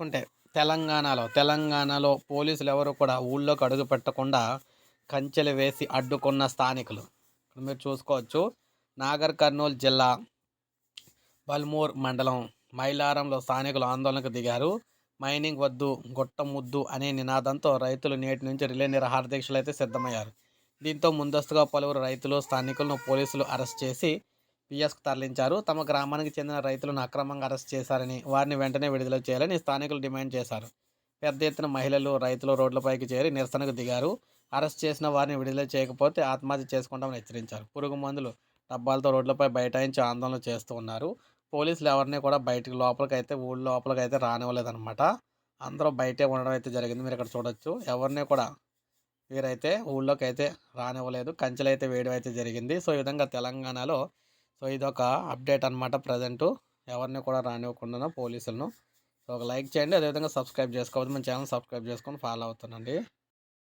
చూసుకుంటే తెలంగాణలో తెలంగాణలో పోలీసులు ఎవరు కూడా ఊళ్ళోకి అడుగు పెట్టకుండా కంచెలు వేసి అడ్డుకున్న స్థానికులు. మీరు చూసుకోవచ్చు. నాగర్ కర్నూలు జిల్లా బల్మూర్ మండలం మైలారంలో స్థానికులు ఆందోళనకు దిగారు. మైనింగ్ వద్దు గుట్ట ముద్దు అనే నినాదంతో రైతులు నేటి నుంచి రిలే నిరహార దీక్షలు అయితే సిద్ధమయ్యారు. దీంతో ముందస్తుగా పలువురు రైతులు స్థానికులను పోలీసులు అరెస్ట్ చేసి పిఎస్కు తరలించారు. తమ గ్రామానికి చెందిన రైతులను అక్రమంగా అరెస్ట్ చేశారని వారిని వెంటనే విడుదల చేయాలని స్థానికులు డిమాండ్ చేశారు. పెద్ద ఎత్తున మహిళలు రైతులు రోడ్లపైకి చేరి నిరసనకు దిగారు. అరెస్ట్ చేసిన వారిని విడుదల చేయకపోతే ఆత్మహత్య చేసుకుంటామని హెచ్చరించారు. పురుగు మందులు డబ్బాలతో రోడ్లపై బైఠాయించి ఆందోళన చేస్తూ ఉన్నారు. పోలీసులు ఎవరిని కూడా బయటికి లోపలికి అయితే ఊళ్ళో లోపలికి అయితే రానివ్వలేదన్నమాట. అందరూ బయటే ఉండడం అయితే జరిగింది. మీరు ఇక్కడ చూడొచ్చు. ఎవరిని కూడా వీరైతే ఊళ్ళోకి అయితే రానివ్వలేదు. కంచెలు అయితే వేయడం అయితే జరిగింది. సో ఈ విధంగా తెలంగాణలో సో ఇది ఒక అప్డేట్ అనమాట ప్రజెంట్. ఎవరిని కూడా రానివ్వకుండా పోలీసులను. సో ఒక లైక్ చేయండి. అదేవిధంగా సబ్స్క్రైబ్ చేసుకోవద్దు. మన ఛానల్ సబ్స్క్రైబ్ చేసుకొని ఫాలో అవుతానండి